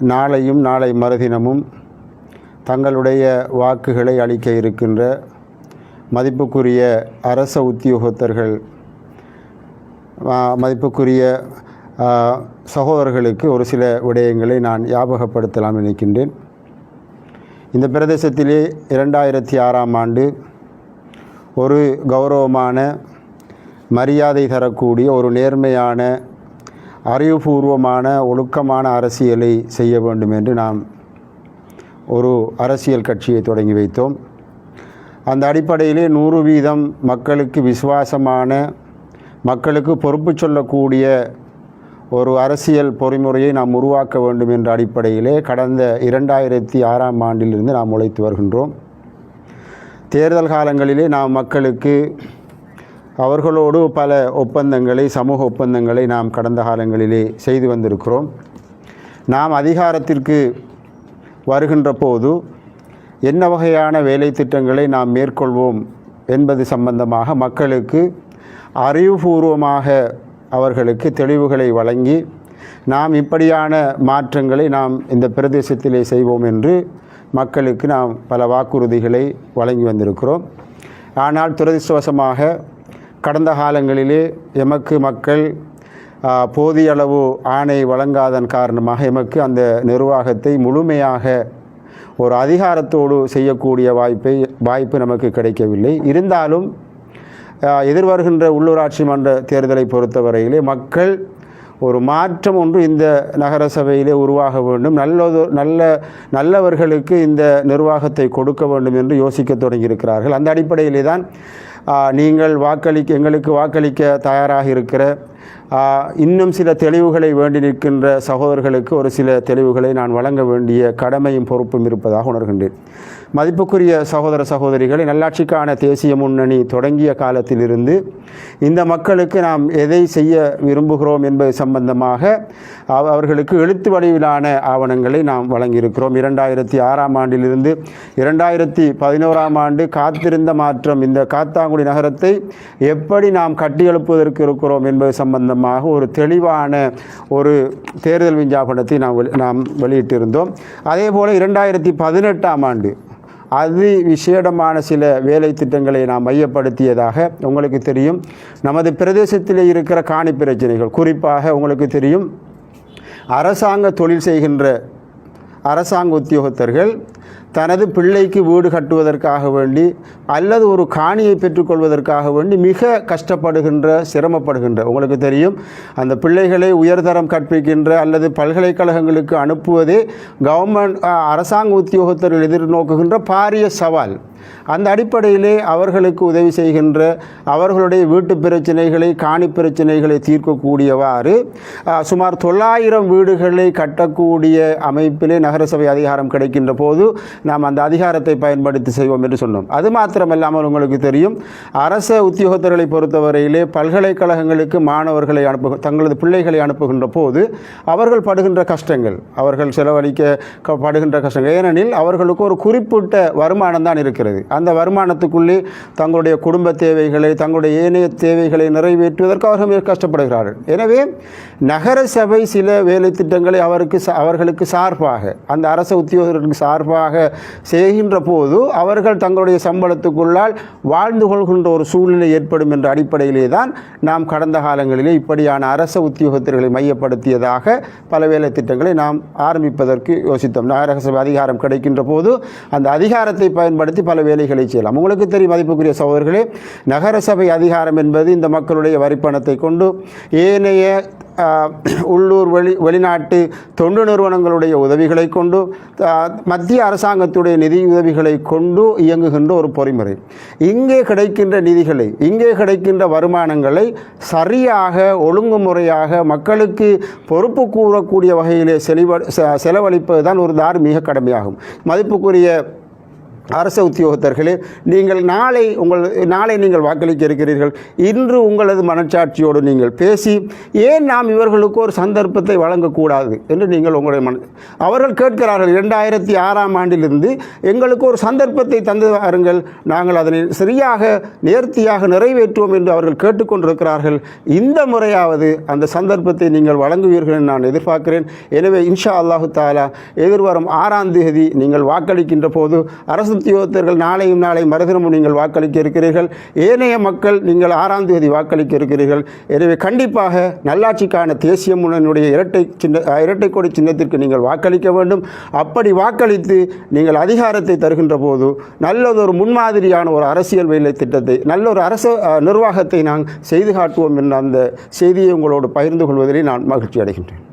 நாளையும் நாளை மறுதினமும் தங்களுடைய வாக்குகளை அளிக்க இருக்கின்ற மதிப்புக்குரிய அரச உத்தியோகத்தர்கள் மதிப்புக்குரிய சகோதரர்களுக்கு ஒரு சில விடயங்களை நான் ஞாபகப்படுத்தலாம் நினைக்கின்றேன். இந்த பிரதேசத்திலே இரண்டாயிரத்தி ஆறாம் ஆண்டு ஒரு கௌரவமான மரியாதை தரக்கூடிய ஒரு நேர்மையான அறிவுபூர்வமான ஒழுக்கமான அரசியலை செய்ய வேண்டும் என்று நாம் ஒரு அரசியல் கட்சியை தொடங்கி வைத்தோம். அந்த அடிப்படையிலே நூறு வீதம் மக்களுக்கு விசுவாசமான மக்களுக்கு பொறுப்பு சொல்லக்கூடிய ஒரு அரசியல் பொறிமுறையை நாம் உருவாக்க வேண்டும் என்ற அடிப்படையிலே கடந்த இரண்டாயிரத்தி ஆறாம் ஆண்டிலிருந்து நாம் உழைத்து வருகின்றோம். தேர்தல் காலங்களிலே நாம் மக்களுக்கு அவர்களோடு பல ஒப்பந்தங்களை சமூக ஒப்பந்தங்களை நாம் கடந்த காலங்களிலே செய்து வந்திருக்கிறோம். நாம் அதிகாரத்திற்கு வருகின்ற போது என்ன வகையான வேலை திட்டங்களை நாம் மேற்கொள்வோம் என்பது சம்பந்தமாக மக்களுக்கு அறிவுபூர்வமாக அவர்களுக்கு தெளிவுகளை வழங்கி நாம் இப்படியான மாற்றங்களை நாம் இந்த பிரதேசத்திலே செய்வோம் என்று மக்களுக்கு நாம் பல வாக்குறுதிகளை வழங்கி வந்திருக்கிறோம். ஆனால் துரதிர்ஷ்டவசமாக கடந்த காலங்களிலே எமக்கு மக்கள் போதிய அளவு ஆணை வழங்காதன் காரணமாக எமக்கு அந்த நிர்வாகத்தை முழுமையாக ஒரு அதிகாரத்தோடு செய்யக்கூடிய வாய்ப்பை வாய்ப்பு நமக்கு கிடைக்கவில்லை. இருந்தாலும் எதிர்வருகின்ற உள்ளூராட்சி மன்ற தேர்தலை பொறுத்தவரையிலே மக்கள் ஒரு மாற்றம் ஒன்று இந்த நகர சபையிலே உருவாக வேண்டும். நல்லது நல்ல நல்லவர்களுக்கு இந்த நிர்வாகத்தை கொடுக்க வேண்டும் என்று யோசிக்க தொடங்கியிருக்கிறார்கள். அந்த அடிப்படையிலே தான் நீங்கள் வாக்களிக்க எங்களுக்கு வாக்களிக்க தயாராக இருக்கிற இன்னும் சில தெளிவுகளை வேண்டி நிற்கின்ற சகோதரர்களுக்கு ஒரு சில தெளிவுகளை நான் வழங்க வேண்டிய கடமையும் பொறுப்பும் இருப்பதாக உணர்கின்றேன். மதிப்புக்குரிய சகோதர சகோதரிகளை நல்லாட்சிக்கான தேசிய முன்னணி தொடங்கிய காலத்திலிருந்து இந்த மக்களுக்கு நாம் எதை செய்ய விரும்புகிறோம் என்பது சம்பந்தமாக அவ- அவர்களுக்கு எழுத்து வடிவிலான ஆவணங்களை நாம் வழங்கியிருக்கிறோம். இரண்டாயிரத்தி ஆறாம் ஆண்டிலிருந்து இரண்டாயிரத்தி பதினோராம் ஆண்டு காத்திருந்த மாற்றம் இந்த காத்தாங்குடி நகரத்தை எப்படி நாம் கட்டியெழுப்புவதற்கு இருக்கிறோம் என்பது சம்பந்தமாக ஒரு தெளிவான ஒரு தேர்தல் விஞ்ஞாபனத்தை நாம் வெளி- நாம் வெளியிட்டிருந்தோம். அதே போல் இரண்டாயிரத்தி பதினெட்டாம் ஆண்டு அதி விசேடமான சில வேலை திட்டங்களை நாம் மையப்படுத்தியதாக உங்களுக்கு தெரியும். நமது பிரதேசத்தில் இருக்கிற காணி பிரச்சனைகள் குறிப்பாக உங்களுக்கு தெரியும். அரசாங்க தொழில் செய்கின்ற அரசாங்க உத்தியோகத்தர்கள் தனது பிள்ளைக்கு வீடு கட்டுவதற்காக வேண்டி அல்லது ஒரு காணியை பெற்றுக்கொள்வதற்காக வேண்டி மிக கஷ்டப்படுகின்ற சிரமப்படுகின்ற உங்களுக்கு தெரியும் அந்த பிள்ளைகளை உயர்தரம் கற்பிக்கின்ற அல்லது பல்கலைக்கழகங்களுக்கு அனுப்புவதே கவர்மெண்ட் அரசாங்க உத்தியோகத்தர்கள் எதிர்நோக்குகின்ற பாரிய சவால். அந்த அடிப்படையிலே அவர்களுக்கு உதவி செய்கின்ற அவர்களுடைய வீட்டு பிரச்சனைகளை காணி பிரச்சனைகளை தீர்க்கக்கூடியவாறு சுமார் தொள்ளாயிரம் வீடுகளை கட்டக்கூடிய அமைப்பிலே நகரசபை அதிகாரம் கிடைக்கின்ற போது நாம் அந்த அதிகாரத்தை பயன்படுத்தி செய்வோம் என்று சொன்னோம். அது மாத்திரமல்லாமல் உங்களுக்கு தெரியும் அரச உத்தியோகத்தர்களை பொறுத்தவரையிலே பல்கலைக்கழகங்களுக்கு மாணவர்களை அனுப்பு தங்களது பிள்ளைகளை அனுப்புகின்ற போது அவர்கள் படுகின்ற கஷ்டங்கள் அவர்கள் செலவழிக்க க- படுகின்ற கஷ்டங்கள். ஏனெனில் அவர்களுக்கு ஒரு குறிப்பிட்ட வருமானம் தான் இருக்கிறது. அந்த வருமானத்துக்குள்ளே தங்களுடைய குடும்ப தேவைகளை தங்களுடைய ஏனைய தேவைகளை நிறைவேற்றுவதற்கு அவர்கள் மிக கஷ்டப்படுகிறார்கள். எனவே நகர சபை சில வேலை திட்டங்களை அவருக்கு அவர்களுக்கு சார்பாக அந்த அரச உத்தியோகர்களுக்கு சார்பாக செய்கின்ற போது அவர்கள் தங்களுடைய சம்பளத்துக்குள்ளால் வாழ்ந்து கொள்கின்ற ஒரு சூழ்நிலை ஏற்படும் என்ற அடிப்படையிலே தான் நாம் கடந்த காலங்களிலே இப்படியான அரச உத்தியோகத்தர்களை மையப்படுத்தியதாக பல வேலை திட்டங்களை நாம் ஆரம்பிப்பதற்கு யோசித்தோம். நகர சபை அதிகாரம் கிடைக்கின்ற போது அந்த அதிகாரத்தை பயன்படுத்தி பல வேலைகளை செய்யலாம். உங்களுக்கு தெரியும் மதிப்புக்குரிய சகோதரர்களே நகரசபை அதிகாரம் என்பது இந்த மக்களுடைய வரிப்பணத்தை கொண்டு ஏனைய உள்ளூர் வெளி வெளிநாட்டு தொண்டு நிறுவனங்களுடைய உதவிகளை கொண்டு மத்திய அரசாங்கத்துடைய நிதி உதவிகளை கொண்டு இயங்குகின்ற ஒரு பொறிமுறை. இங்கே கிடைக்கின்ற நிதிகளை இங்கே கிடைக்கின்ற வருமானங்களை சரியாக ஒழுங்குமுறையாக மக்களுக்கு பொறுப்பு கூறக்கூடிய வகையிலே செலவழிப்பது தான் ஒரு தார்மீக கடமையாகும். மதிப்புக்குரிய அரச உத்தியோகத்தர்களே நீங்கள் நாளை உங்கள் நாளை நீங்கள் வாக்களிக்க இருக்கிறீர்கள். இன்று உங்களது மனச்சாட்சியோடு நீங்கள் பேசி ஏன் நாம் இவர்களுக்கு ஒரு சந்தர்ப்பத்தை வழங்கக்கூடாது என்று நீங்கள் உங்களுடைய மன அவர்கள் கேட்கிறார்கள் இரண்டாயிரத்தி ஆறாம் ஆண்டிலிருந்து எங்களுக்கு ஒரு சந்தர்ப்பத்தை தந்து வாருங்கள். நாங்கள் அதனை சரியாக நேர்த்தியாக நிறைவேற்றுவோம் என்று அவர்கள் கேட்டுக்கொண்டிருக்கிறார்கள். இந்த முறையாவது அந்த சந்தர்ப்பத்தை நீங்கள் வழங்குவீர்கள் என்று நான் எதிர்பார்க்கிறேன். எனவே இன்ஷா அல்லாஹு தாலா எதிர்வரும் ஆறாம் தேதி நீங்கள் வாக்களிக்கின்ற போது அரசு உத்தியோகத்தர்கள் நாளையும் நாளை மறுதினமும் நீங்கள் வாக்களிக்க இருக்கிறீர்கள். ஏனைய மக்கள் நீங்கள் ஆறாம் தேதி வாக்களிக்க இருக்கிறீர்கள். எனவே கண்டிப்பாக நல்லாட்சிக்கான தேசிய முன்னணியுடைய இரட்டை சின்ன இரட்டை கொடி சின்னத்திற்கு நீங்கள் வாக்களிக்க வேண்டும். அப்படி வாக்களித்து நீங்கள் அதிகாரத்தை தருகின்ற போது நல்லதொரு முன்மாதிரியான ஒரு அரசியல் வேலை திட்டத்தை நல்ல ஒரு அரசு நிர்வாகத்தை நாங்கள் செய்து காட்டுவோம் என்ற அந்த செய்தியை உங்களோடு பகிர்ந்து கொள்வதிலே நான் மகிழ்ச்சி அடைகின்றேன்.